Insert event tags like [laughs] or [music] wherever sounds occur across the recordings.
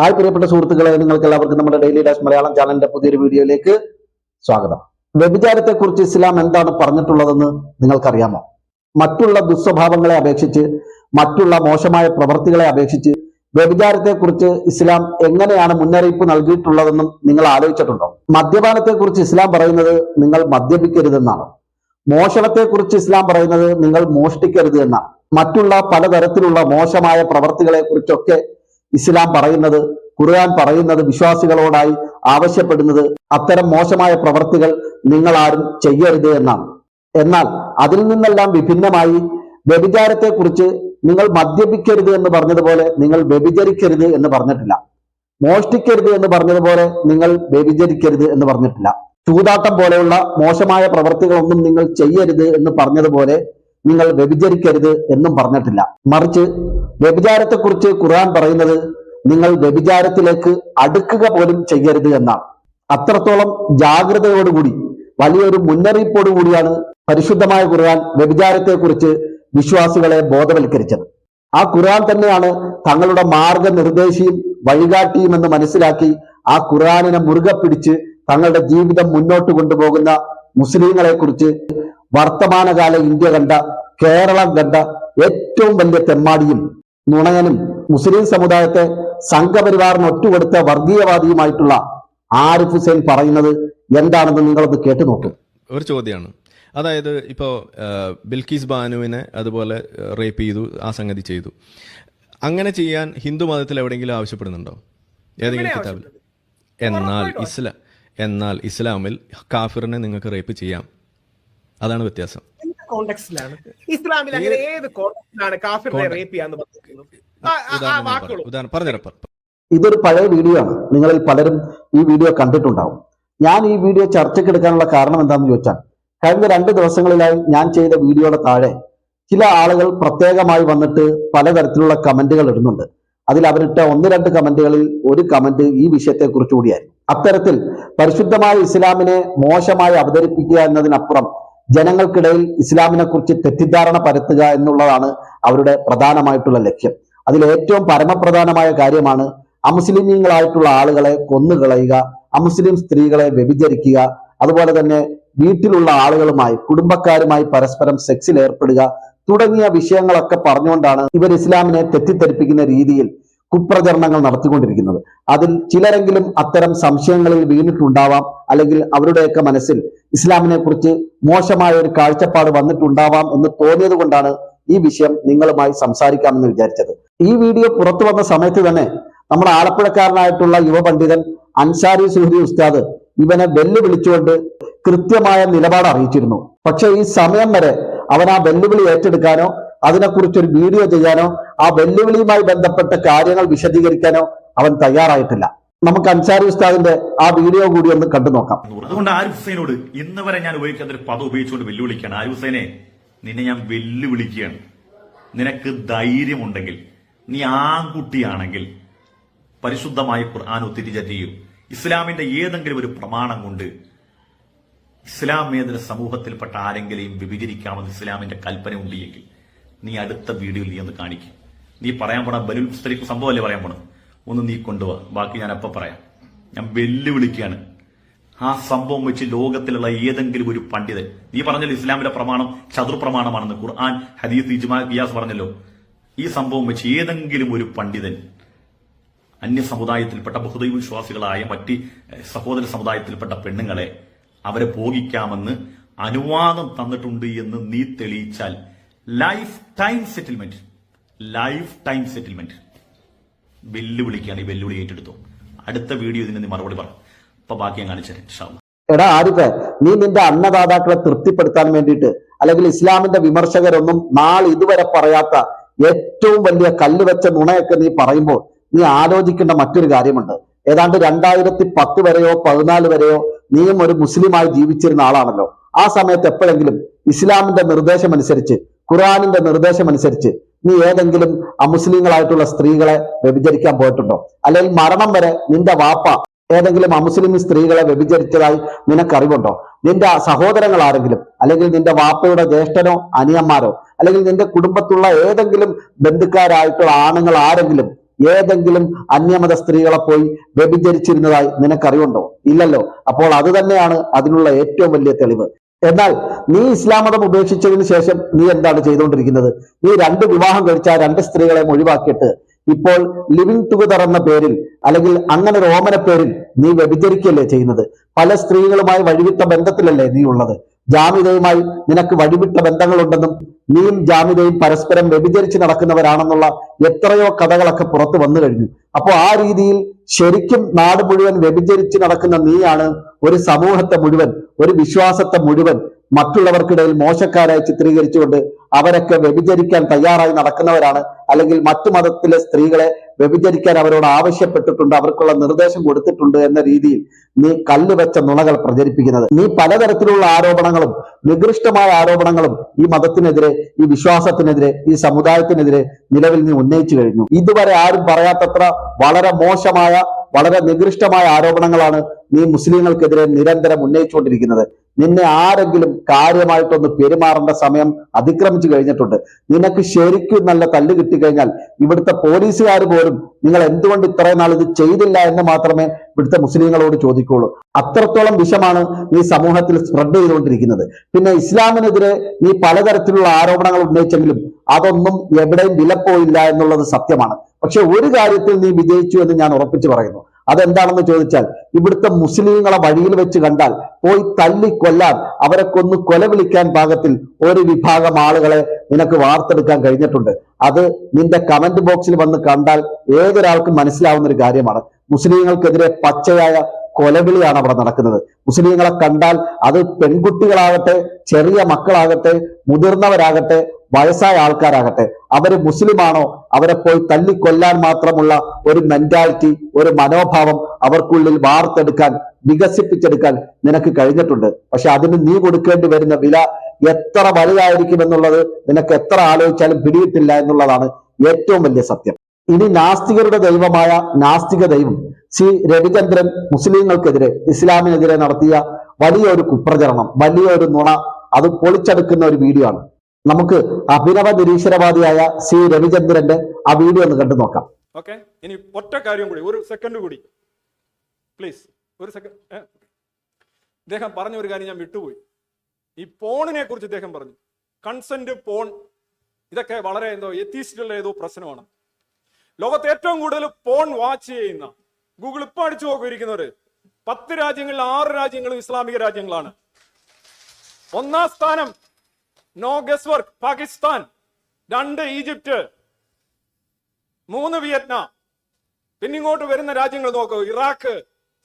Hi പ്രിയപ്പെട്ട സുഹൃത്തുക്കളെ നിങ്ങൾക്ക് എല്ലാവർക്കും നമ്മുടെ ഡെയിലി ഡാഷ് മലയാളം ചാനലിന്റെ പുതിയൊരു വീഡിയോയിലേക്ക് സ്വാഗതം. വ്യഭിചാരത്തെ കുറിച്ച് ഇസ്ലാം എന്താണ് പറഞ്ഞിട്ടുള്ളതെന്ന് നിങ്ങൾക്കറിയാമോ? മറ്റുള്ള ദുസ്വഭാവങ്ങളെ അപേക്ഷിച്ച് മറ്റുള്ള മോശമായ പ്രവൃത്തികളെ അപേക്ഷിച്ച് വ്യഭിചാരത്തെ കുറിച്ച് ഇസ്ലാം എങ്ങനെയാണ് മുന്നറിയിപ്പ് നൽകിയിട്ടുള്ളതെന്നും നിങ്ങൾ ആലോചിച്ചിട്ടുണ്ടോ? മദ്യപാനത്തെ കുറിച്ച് ഇസ്ലാം പറയുന്നത് നിങ്ങൾ മദ്യപിക്കരുതെന്നാണ്. മോഷണത്തെ കുറിച്ച് ഇസ്ലാം പറയുന്നത് നിങ്ങൾ മോഷ്ടിക്കരുത് എന്നാണ്. മറ്റുള്ള പലതരത്തിലുള്ള മോശമായ പ്രവർത്തികളെ കുറിച്ചൊക്കെ ഇസ്ലാം പറയുന്നത് ഖുർആൻ പറയുന്നത് വിശ്വാസികളോടായി ആവശ്യപ്പെടുന്നത് അത്തരം മോശമായ പ്രവർത്തികൾ നിങ്ങൾ ആരും ചെയ്യരുത് എന്നാണ്. എന്നാൽ അതിൽ നിന്നെല്ലാം വിഭിന്നമായി വ്യഭിചാരത്തെ കുറിച്ച് നിങ്ങൾ മദ്യപിക്കരുത് എന്ന് പറഞ്ഞതുപോലെ നിങ്ങൾ വ്യഭിചരിക്കരുത് എന്ന് പറഞ്ഞിട്ടില്ല. മോഷ്ടിക്കരുത് എന്ന് പറഞ്ഞതുപോലെ നിങ്ങൾ വ്യഭിചരിക്കരുത് എന്ന് പറഞ്ഞിട്ടില്ല. ചൂതാട്ടം പോലെയുള്ള മോശമായ പ്രവർത്തികളൊന്നും നിങ്ങൾ ചെയ്യരുത് എന്ന് പറഞ്ഞതുപോലെ നിങ്ങൾ വ്യഭിചരിക്കരുത് എന്നും പറഞ്ഞിട്ടില്ല. മറിച്ച് വ്യഭിചാരത്തെക്കുറിച്ച് ഖുർആൻ പറയുന്നത് നിങ്ങൾ വ്യഭിചാരത്തിലേക്ക് അടുക്കുക പോലും ചെയ്യരുത് എന്നാണ്. അത്രത്തോളം ജാഗ്രതയോടുകൂടി വലിയൊരു മുന്നറിയിപ്പോടുകൂടിയാണ് പരിശുദ്ധമായ ഖുർആൻ വ്യഭിചാരത്തെക്കുറിച്ച് വിശ്വാസികളെ ബോധവൽക്കരിച്ചത്. ആ ഖുർആൻ തന്നെയാണ് തങ്ങളുടെ മാർഗനിർദ്ദേശിയും വഴികാട്ടിയും എന്ന് മനസ്സിലാക്കി ആ ഖുർആനിനെ മുറുകെ പിടിച്ച് തങ്ങളുടെ ജീവിതം മുന്നോട്ട് കൊണ്ടുപോകുന്ന മുസ്ലിങ്ങളെ കുറിച്ച് വർത്തമാനകാല ഇന്ത്യ കണ്ട കേരളം കണ്ട ഏറ്റവും വലിയ തെമ്മാടിയും നുണയനും മുസ്ലിം സമുദായത്തെ സംഘപരിവാറിന് ഒറ്റുകൊടുത്ത വർഗീയവാദിയുമായിട്ടുള്ള ആരിഫ് ഹുസൈൻ പറയുന്നത് എന്താണെന്ന് നിങ്ങളത് കേട്ടു നോക്കും. ഒരു ചോദ്യമാണ്. അതായത് ഇപ്പോൾ ബിൽക്കീസ് ബാനുവിനെ അതുപോലെ റേപ്പ് ചെയ്തു ആ സംഗതി ചെയ്തു. അങ്ങനെ ചെയ്യാൻ ഹിന്ദു മതത്തിൽ എവിടെയെങ്കിലും ആവശ്യപ്പെടുന്നുണ്ടോ? ഏതെങ്കിലും കിതാബിൽ? എന്നാൽ ഇസ്ലാം എന്നാൽ ഇസ്ലാമിൽ കാഫിറിനെ നിങ്ങൾക്ക് റേപ്പ് ചെയ്യാം. അതാണ് വ്യത്യാസം. കോണ്ടെക്സ്റ്റിലാണ് ഇസ്ലാമിൽ അങ്ങനെ ഏത് കോണ്ടെക്സ്റ്റിലാണ് കാഫിറിനെ റേപ്പ് ചെയ്യാന്ന് പറഞ്ഞിരിക്കുന്നു? ഇതൊരു പഴയ വീഡിയോ ആണ്. നിങ്ങളിൽ പലരും ഈ വീഡിയോ കണ്ടിട്ടുണ്ടാവും. ഞാൻ ഈ വീഡിയോ ചർച്ചയ്ക്ക് എടുക്കാനുള്ള കാരണം എന്താണെന്ന് ചോദിച്ചാൽ കഴിഞ്ഞ രണ്ട് ദിവസങ്ങളിലായി ഞാൻ ചെയ്ത വീഡിയോയുടെ താഴെ ചില ആളുകൾ പ്രത്യേകമായി വന്നിട്ട് പലതരത്തിലുള്ള കമന്റുകൾ ഇടുന്നുണ്ട്. അതിൽ അവരിട്ട ഒന്ന് രണ്ട് കമന്റുകളിൽ ഒരു കമന്റ് ഈ വിഷയത്തെ കുറിച്ച് കൂടിയായിരുന്നു. അത്തരത്തിൽ പരിശുദ്ധമായ ഇസ്ലാമിനെ മോശമായി അവതരിപ്പിക്കുക എന്നതിനപ്പുറം ജനങ്ങൾക്കിടയിൽ ഇസ്ലാമിനെ കുറിച്ച് തെറ്റിദ്ധാരണ പരത്തുക എന്നുള്ളതാണ് അവരുടെ പ്രധാനമായിട്ടുള്ള ലക്ഷ്യം. അതിൽ ഏറ്റവും പരമപ്രധാനമായ കാര്യമാണ് അമുസ്ലിമീങ്ങളായിട്ടുള്ള ആളുകളെ കൊന്നുകളയുക അമുസ്ലിം സ്ത്രീകളെ വ്യഭിചരിക്കുക അതുപോലെ തന്നെ വീട്ടിലുള്ള ആളുകളുമായി കുടുംബക്കാരുമായി പരസ്പരം സെക്സിൽ ഏർപ്പെടുക തുടങ്ങിയ വിഷയങ്ങളൊക്കെ പറഞ്ഞുകൊണ്ടാണ് ഇവർ ഇസ്ലാമിനെ തെറ്റിദ്ധരിപ്പിക്കുന്ന രീതിയിൽ കുപ്രചരണങ്ങൾ നടത്തിക്കൊണ്ടിരിക്കുന്നത്. അതിൽ ചിലരെങ്കിലും അത്തരം സംശയങ്ങളിൽ വീണിട്ടുണ്ടാവാം അല്ലെങ്കിൽ അവരുടെയൊക്കെ മനസ്സിൽ ഇസ്ലാമിനെ കുറിച്ച് മോശമായ ഒരു കാഴ്ചപ്പാട് വന്നിട്ടുണ്ടാവാം എന്ന് തോന്നിയത് കൊണ്ടാണ് ഈ വിഷയം നിങ്ങളുമായി സംസാരിക്കാമെന്ന് വിചാരിച്ചത്. ഈ വീഡിയോ പുറത്തു വന്ന സമയത്ത് തന്നെ നമ്മുടെ ആലപ്പുഴക്കാരനായിട്ടുള്ള യുവപണ്ഡിതൻ അൻസാരി സുഹരി ഉസ്താദ് ഇവനെ വെല്ലുവിളിച്ചുകൊണ്ട് കൃത്യമായ നിലപാട് അറിയിച്ചിരുന്നു. പക്ഷെ ഈ സമയം വരെ അവൻ ആ വെല്ലുവിളി ഏറ്റെടുക്കാനോ അതിനെക്കുറിച്ച് ഒരു വീഡിയോ ചെയ്യാനോ ആ വെല്ലുവിളിയുമായി ബന്ധപ്പെട്ട കാര്യങ്ങൾ വിശദീകരിക്കാനോ അവൻ തയ്യാറായിട്ടില്ല. നമുക്ക് അൻസാരി ഉസ്താദിന്റെ ആ വീഡിയോ കൂടി ഒന്ന് കണ്ടു നോക്കാം. അതുകൊണ്ട് ആരിഫ് ഹുസൈനോട് ഇന്ന് വരെ ഞാൻ ഉപയോഗിക്കാത്ത ഒരു പദം ഉപയോഗിച്ചുകൊണ്ട് വെല്ലുവിളിക്കുകയാണ്. ആരിഫ് ഹുസൈനെ നിന്നെ ഞാൻ വെല്ലുവിളിക്കുകയാണ്. നിനക്ക് ധൈര്യമുണ്ടെങ്കിൽ നീ ആൺകുട്ടിയാണെങ്കിൽ പരിശുദ്ധമായ ഖുർആൻ ഒത്തിരി ചെയ്യൂ. ഇസ്ലാമിന്റെ ഏതെങ്കിലും ഒരു പ്രമാണം കൊണ്ട് ഇസ്ലാമേതര സമൂഹത്തിൽപ്പെട്ട ആരെങ്കിലും വിഭജിക്കാമെന്ന് ഇസ്ലാമിന്റെ കൽപ്പന ഉണ്ടെങ്കിൽ നീ അടുത്ത വീഡിയോയിൽ നീ ഒന്ന് കാണിക്കും. നീ പറയാൻ പോണ ബലുൽ സ്ത്രീക്ക് സംഭവമല്ലേ പറയാൻ പോണത്? ഒന്ന് നീ കൊണ്ടുപോവാ ബാക്കി ഞാൻ അപ്പൊ പറയാം. ഞാൻ വെല്ലുവിളിക്കുകയാണ്. ആ സംഭവം വെച്ച് ലോകത്തിലുള്ള ഏതെങ്കിലും ഒരു പണ്ഡിതൻ നീ പറഞ്ഞല്ലോ ഇസ്ലാമിന്റെ പ്രമാണം ചതുർ പ്രമാണമാണെന്ന് ഖുർആൻ ഹദീസ് ഇജ്മാ ഗിയാസ് പറഞ്ഞല്ലോ. ഈ സംഭവം വെച്ച് ഏതെങ്കിലും ഒരു പണ്ഡിതൻ അന്യ സമുദായത്തിൽപ്പെട്ട ബഹുദൈവ വിശ്വാസികളായ മറ്റ് സഹോദര സമുദായത്തിൽപ്പെട്ട പെണ്ണുങ്ങളെ അവരെ ഭോഗിക്കാമെന്ന് അനുവാദം തന്നിട്ടുണ്ട് എന്ന് നീ തെളിയിച്ചാൽ life time settlement life time settlement. വെല്ലുവിളിക്കാണ് ഈ വെല്ലുവിളി ഏറ്റെടുത്തു അടുത്ത വീഡിയോ ഇതിന് മറുപടി പറ. അപ്പൊ ബാക്കി ഞാൻ കാണിച്ചു തരാം. എടാ ആദ്യത്തെ നീ നിന്റെ അന്നദാതാക്കളെ തൃപ്തിപ്പെടുത്താൻ വേണ്ടിയിട്ട് അല്ലെങ്കിൽ ഇസ്ലാമിന്റെ വിമർശകരൊന്നും നാളെ ഇതുവരെ പറയാത്ത ഏറ്റവും വലിയ കല്ല് വെച്ച നുണയൊക്കെ നീ പറയുമ്പോൾ നീ ആലോചിക്കേണ്ട മറ്റൊരു കാര്യമുണ്ട്. ഏതാണ്ട് രണ്ടായിരത്തി പത്ത് വരെയോ പതിനാല് വരെയോ നീയും ഒരു മുസ്ലിമായി ജീവിച്ചിരുന്ന ആളാണല്ലോ. ആ സമയത്ത് എപ്പോഴെങ്കിലും ഇസ്ലാമിന്റെ നിർദ്ദേശം അനുസരിച്ച് ഖുറാനിന്റെ നിർദ്ദേശം അനുസരിച്ച് നീ ഏതെങ്കിലും അമുസ്ലിങ്ങളായിട്ടുള്ള സ്ത്രീകളെ വ്യഭിചരിക്കാൻ പോയിട്ടുണ്ടോ? അല്ലെങ്കിൽ മരണം വരെ നിന്റെ വാപ്പ ഏതെങ്കിലും അമുസ്ലിം സ്ത്രീകളെ വ്യഭിചരിച്ചതായി നിനക്കറിവുണ്ടോ? നിന്റെ സഹോദരങ്ങൾ ആരെങ്കിലും അല്ലെങ്കിൽ നിന്റെ വാപ്പയുടെ ജ്യേഷ്ഠനോ അനിയന്മാരോ അല്ലെങ്കിൽ നിന്റെ കുടുംബത്തുള്ള ഏതെങ്കിലും ബന്ധുക്കാരായിട്ടുള്ള ആണുങ്ങൾ ആരെങ്കിലും ഏതെങ്കിലും അന്യമത സ്ത്രീകളെ പോയി വ്യഭിചരിച്ചിരുന്നതായി നിനക്കറിവുണ്ടോ? ഇല്ലല്ലോ. അപ്പോൾ അത് തന്നെയാണ് അതിനുള്ള ഏറ്റവും വലിയ തെളിവ്. എന്നാൽ നീ ഇസ്ലാം മതം ഉപേക്ഷിച്ചതിന് ശേഷം നീ എന്താണ് ചെയ്തുകൊണ്ടിരിക്കുന്നത്? നീ രണ്ട് വിവാഹം കഴിച്ച രണ്ട് സ്ത്രീകളെ ഒഴിവാക്കിയിട്ട് ഇപ്പോൾ ലിവിങ് ടുഗദർ എന്ന പേരിൽ അല്ലെങ്കിൽ അങ്ങനെ ഒരു ഓമന പേരിൽ നീ വ്യഭിചരിക്കല്ലേ ചെയ്യുന്നത്? പല സ്ത്രീകളുമായി വഴിവിട്ട ബന്ധത്തിലല്ലേ നീ ഉള്ളത്? ജാമിതയുമായി നിനക്ക് വഴിവിട്ട ബന്ധങ്ങളുണ്ടെന്നും നീയും ജാമിതയും പരസ്പരം വ്യഭിചരിച്ച് നടക്കുന്നവരാണെന്നുള്ള എത്രയോ കഥകളൊക്കെ പുറത്തു വന്നു കഴിഞ്ഞു. അപ്പോൾ ആ രീതിയിൽ ശരിക്കും നാട് മുഴുവൻ വ്യഭിചരിച്ച് നടക്കുന്ന നീയാണ് ഒരു സമൂഹത്തെ മുഴുവൻ ഒരു വിശ്വാസത്തെ മുഴുവൻ മറ്റുള്ളവർക്കിടയിൽ മോശക്കാരായി ചിത്രീകരിച്ചുകൊണ്ട് അവരൊക്കെ വ്യഭിചരിക്കാൻ തയ്യാറായി നടക്കുന്നവരാണ്. അല്ലെങ്കിൽ മറ്റു മതത്തിലെ സ്ത്രീകളെ വ്യഭിചരിക്കാൻ അവരോട് ആവശ്യപ്പെട്ടിട്ടുണ്ട് അവർക്കുള്ള നിർദ്ദേശം കൊടുത്തിട്ടുണ്ട് എന്ന രീതിയിൽ നീ കല്ലുവെച്ച നുണകൾ പ്രചരിപ്പിക്കുന്നത്. നീ പലതരത്തിലുള്ള ആരോപണങ്ങളും നികൃഷ്ടമായ ആരോപണങ്ങളും ഈ മതത്തിനെതിരെ ഈ വിശ്വാസത്തിനെതിരെ ഈ സമുദായത്തിനെതിരെ നിലവിൽ നീ ഉന്നയിച്ചു കഴിഞ്ഞു. ഇതുവരെ ആരും പറയാത്തത്ര വളരെ മോശമായ വളരെ നികൃഷ്ടമായ ആരോപണങ്ങളാണ് നീ മുസ്ലിങ്ങൾക്കെതിരെ നിരന്തരം ഉന്നയിച്ചുകൊണ്ടിരിക്കുന്നത്. നിന്നെ ആരെങ്കിലും കാര്യമായിട്ടൊന്ന് പെരുമാറേണ്ട സമയം അതിക്രമിച്ചു കഴിഞ്ഞിട്ടുണ്ട്. നിനക്ക് ശരിക്കും നല്ല തല്ല് കിട്ടിക്കഴിഞ്ഞാൽ ഇവിടുത്തെ പോലീസുകാർ പോലും നിങ്ങൾ എന്തുകൊണ്ട് ഇത്രയും നാൾ ഇത് ചെയ്തില്ല എന്ന് മാത്രമേ ഇവിടുത്തെ മുസ്ലിങ്ങളോട് ചോദിക്കുള്ളൂ. അത്രത്തോളം വിഷമാണ് നീ സമൂഹത്തിൽ സ്പ്രെഡ് ചെയ്തുകൊണ്ടിരിക്കുന്നത്. പിന്നെ ഇസ്ലാമിനെതിരെ നീ പലതരത്തിലുള്ള ആരോപണങ്ങൾ ഉന്നയിച്ചെങ്കിലും അതൊന്നും എവിടെയും വിലപ്പോയില്ല എന്നുള്ളത് സത്യമാണ്. പക്ഷെ ഒരു കാര്യത്തിൽ നീ വിജയിച്ചു എന്ന് ഞാൻ ഉറപ്പിച്ചു പറയുന്നു. അതെന്താണെന്ന് ചോദിച്ചാൽ ഇവിടുത്തെ മുസ്ലിങ്ങളെ വഴിയിൽ വെച്ച് കണ്ടാൽ പോയി തല്ലി കൊല്ലാൻ അവരെ കൊന്ന് കൊല വിളിക്കാൻ പാകത്തിൽ ഒരു വിഭാഗം ആളുകളെ നിനക്ക് വാർത്തെടുക്കാൻ കഴിഞ്ഞിട്ടുണ്ട്. അത് നിന്റെ കമന്റ് ബോക്സിൽ വന്ന് കണ്ടാൽ ഏതൊരാൾക്കും മനസ്സിലാവുന്ന ഒരു കാര്യമാണ്. മുസ്ലിങ്ങൾക്കെതിരെ പച്ചയായ കൊലവിളിയാണ് അവിടെ നടക്കുന്നത്. മുസ്ലിങ്ങളെ കണ്ടാൽ അത് പെൺകുട്ടികളാകട്ടെ ചെറിയ മക്കളാകട്ടെ മുതിർന്നവരാകട്ടെ വയസ്സായ ആൾക്കാരാകട്ടെ അവർ മുസ്ലിമാണോ അവരെ പോയി തല്ലിക്കൊല്ലാൻ മാത്രമുള്ള ഒരു മെന്റാലിറ്റി ഒരു മനോഭാവം അവർക്കുള്ളിൽ വാർത്തെടുക്കാൻ വികസിപ്പിച്ചെടുക്കാൻ നിനക്ക് കഴിഞ്ഞിട്ടുണ്ട്. പക്ഷെ അതിന് നീ കൊടുക്കേണ്ടി വരുന്ന വില എത്ര വലുതായിരിക്കും എന്നുള്ളത് നിനക്ക് എത്ര ആലോചിച്ചാലും പിടിയിട്ടില്ല എന്നുള്ളതാണ് ഏറ്റവും വലിയ സത്യം. ഇനി നാസ്തികരുടെ ദൈവമായ നാസ്തിക ദൈവം ശ്രീ രവിചന്ദ്രൻ മുസ്ലിങ്ങൾക്കെതിരെ ഇസ്ലാമിനെതിരെ നടത്തിയ വലിയൊരു കുപ്രചരണം വലിയൊരു നുണ അത് പൊളിച്ചെടുക്കുന്ന ഒരു വീഡിയോ ആണ്. നമുക്ക് അഭിനവ നിരീശ്വരവാദിയായ സി രവിചന്ദ്രന്റെ ആ വീഡിയോ ഒന്ന് കണ്ടു നോക്കാം. ഓക്കെ ഇനി ഒറ്റ കാര്യം കൂടി ഒരു സെക്കൻഡ് കൂടി. പ്ലീസ് ഒരു സെക്കൻഡ് ഇദ്ദേഹം പറഞ്ഞ ഒരു കാര്യം ഞാൻ വിട്ടുപോയി. ഈ പോണിനെ കുറിച്ച് ഇദ്ദേഹം പറഞ്ഞു. കൺസെന്റ് പോൺ ഇതൊക്കെ വളരെ എന്തോ എത്തിയിട്ടുള്ള ഏതോ പ്രശ്നമാണ്. ലോകത്ത് ഏറ്റവും കൂടുതൽ പോൺ വാച്ച് ചെയ്യുന്ന ഗൂഗിൾ ഇപ്പൊ അടിച്ചു നോക്കിയിരിക്കുന്നവര്. പത്ത് രാജ്യങ്ങളിൽ ആറ് രാജ്യങ്ങളും ഇസ്ലാമിക രാജ്യങ്ങളാണ്. ഒന്നാം സ്ഥാനം നോ ഗസ് വർക്ക് പാകിസ്ഥാൻ. രണ്ട് ഈജിപ്റ്റ്. മൂന്ന് വിയറ്റ്നാം. പിന്നെ ഇങ്ങോട്ട് വരുന്ന രാജ്യങ്ങൾ നോക്കൂ. ഇറാഖ്.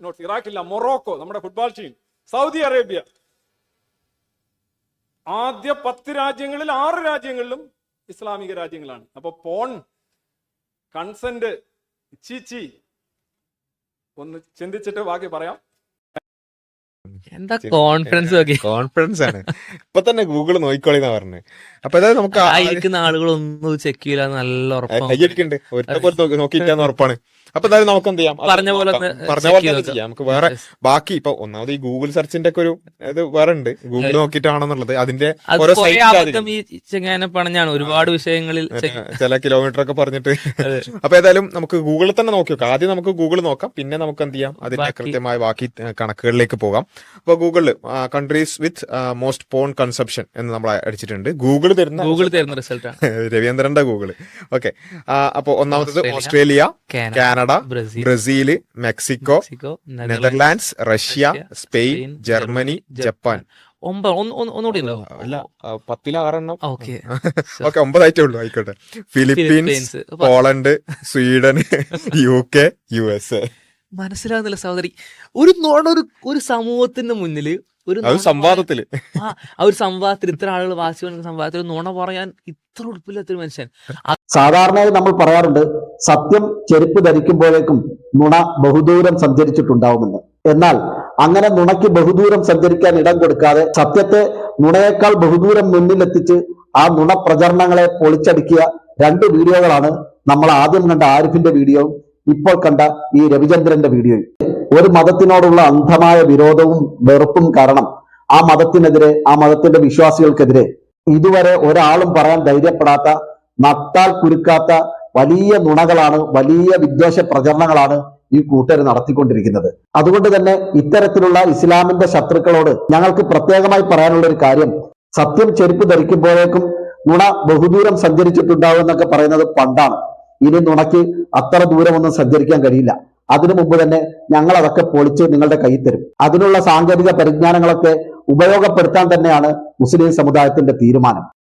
നോട്ട് ഇറാഖില്ല മൊറോക്കോ നമ്മുടെ ഫുട്ബോൾ ടീം സൗദി അറേബ്യ. ആദ്യ പത്ത് രാജ്യങ്ങളിൽ ആറ് രാജ്യങ്ങളിലും ഇസ്ലാമിക രാജ്യങ്ങളാണ്. അപ്പൊ പോൺ കൺസെന്റ് ചീച്ചി ഒന്ന് ചിന്തിച്ചിട്ട് ബാക്കി പറയാം. എന്താ കോൺഫിഡൻസ് ഒക്കെ? കോൺഫിഡൻസ് ആണ്. ഇപ്പൊ തന്നെ ഗൂഗിൾ നോക്കിക്കോളിന്നാ പറഞ്ഞു. അപ്പൊ അതായത് നമുക്ക് ആളുകളൊന്നും ചെക്ക് ചെയ്യില്ല നല്ല ഉറപ്പാണ്. നോക്കിയിട്ടാന്ന് ഉറപ്പാണ്. അപ്പൊ എന്തായാലും നമുക്ക് എന്ത് ചെയ്യാം? പറഞ്ഞ പോലെ. പറഞ്ഞ പോലെ തന്നെ ചെയ്യാം. നമുക്ക് വേറെ ബാക്കി ഇപ്പൊ ഒന്നാമത് ഈ ഗൂഗിൾ സെർച്ചിന്റെ ഒക്കെ ഒരു ഇത് വേറെ ഉണ്ട്. ഗൂഗിൾ നോക്കിയിട്ടാണെന്നുള്ളത്. അതിന്റെ അത് ഓരോ ചെങ്ങാനെ പറഞ്ഞാണ് ഒരുപാട് വിഷയങ്ങളിൽ ചില കിലോമീറ്റർ ഒക്കെ പറഞ്ഞിട്ട്. അപ്പൊ ഏതായാലും നമുക്ക് ഗൂഗിളിൽ തന്നെ നോക്കി നോക്കാം. ആദ്യം നമുക്ക് ഗൂഗിൾ നോക്കാം. പിന്നെ നമുക്ക് എന്ത് ചെയ്യാം? അതിന്റെ കൃത്യമായ ബാക്കി കണക്കുകളിലേക്ക് പോകാം. അപ്പൊ ഗൂഗിളിൽ countries with most porn consumption എന്ന് നമ്മൾ അടിച്ചിട്ടുണ്ട്. ഗൂഗിൾ തരുന്ന ഗൂഗിൾ തരുന്ന റിസൾട്ട് [laughs] രവീന്ദ്രന്റെ ഗൂഗിൾ ഓക്കെ അപ്പൊ ഒന്നാമത്തത് Australia, Australia Canada, Canada Brazil, Brazil Mexico Mexico Netherlands Russia Spain Germany Japan. ഒമ്പത് ഒന്ന് ഒന്ന് ഒന്നുകൂടി ഉണ്ടോ? അല്ല ആ, പത്തിൽ ആറെണ്ണം ഓക്കെ. [laughs] ഓക്കെ ഒമ്പതായിട്ടേ ഉള്ളൂ ആയിക്കോട്ടെ. Philippines. Poland Sweden [laughs] U K U S A. മനസ്സിലാവുന്നില്ല സഹോദരി. ഒരു നോടൊരു ഒരു ഒരു സമൂഹത്തിന്റെ മുന്നിൽ ഒരു പറയാൻ- ആ, ഒരു സംവാദത്തിൽ ഇത്ര ആളുകൾ വാശി വന്ന സംവാദത്തിൽ നുണ പറയാൻ ഇത്ര ഉടുപ്പില്ലാത്ത ഒരു മനുഷ്യൻ. സാധാരണയായി നമ്മൾ പറയാറുണ്ട് സത്യം ചെരുപ്പ് ധരിക്കുമ്പോഴേക്കും നുണ ബഹുദൂരം സഞ്ചരിച്ചിട്ടുണ്ടാവുമെന്ന്. എന്നാൽ അങ്ങനെ നുണയ്ക്ക് ബഹുദൂരം സഞ്ചരിക്കാൻ ഇടം കൊടുക്കാതെ സത്യത്തെ നുണയേക്കാൾ ബഹുദൂരം മുന്നിലെത്തിച്ച് ആ നുണ പ്രചരണങ്ങളെ പൊളിച്ചടുക്കിയ രണ്ട് വീഡിയോകളാണ് നമ്മൾ ആദ്യം കണ്ട ആരിഫിന്റെ വീഡിയോയും ഇപ്പോൾ കണ്ട ഈ രവിചന്ദ്രന്റെ വീഡിയോയും. ഒരു മതത്തിനോടുള്ള അന്ധമായ വിരോധവും വെറുപ്പും കാരണം ആ മതത്തിനെതിരെ ആ മതത്തിന്റെ വിശ്വാസികൾക്കെതിരെ ഇതുവരെ ഒരാളും പറയാൻ ധൈര്യപ്പെടാത്ത നട്ടാൽ കുരുക്കാത്ത വലിയ നുണകളാണ് വലിയ വിദ്വേഷ പ്രചരണങ്ങളാണ് ഈ കൂട്ടർ നടത്തിക്കൊണ്ടിരിക്കുന്നത്. അതുകൊണ്ട് തന്നെ ഇത്തരത്തിലുള്ള ഇസ്ലാമിന്റെ ശത്രുക്കളോട് ഞങ്ങൾക്ക് പ്രത്യേകമായി പറയാനുള്ള ഒരു കാര്യം. സത്യം ചെരുപ്പ് ധരിക്കുമ്പോഴേക്കും നുണ ബഹുദൂരം സഞ്ചരിച്ചിട്ടുണ്ടാവും എന്നൊക്കെ പറയുന്നത് പണ്ടാണ്. ഇനി നുണയ്ക്ക് അത്ര ദൂരമൊന്നും സഞ്ചരിക്കാൻ കഴിയില്ല. അതിനു മുമ്പ് തന്നെ ഞങ്ങൾ അതൊക്കെ പൊളിച്ച് നിങ്ങളുടെ കൈ തരും. അതിനുള്ള സാങ്കേതിക പരിജ്ഞാനങ്ങളൊക്കെ ഉപയോഗപ്പെടുത്താൻ തന്നെയാണ് മുസ്ലിം സമുദായത്തിന്റെ തീരുമാനം.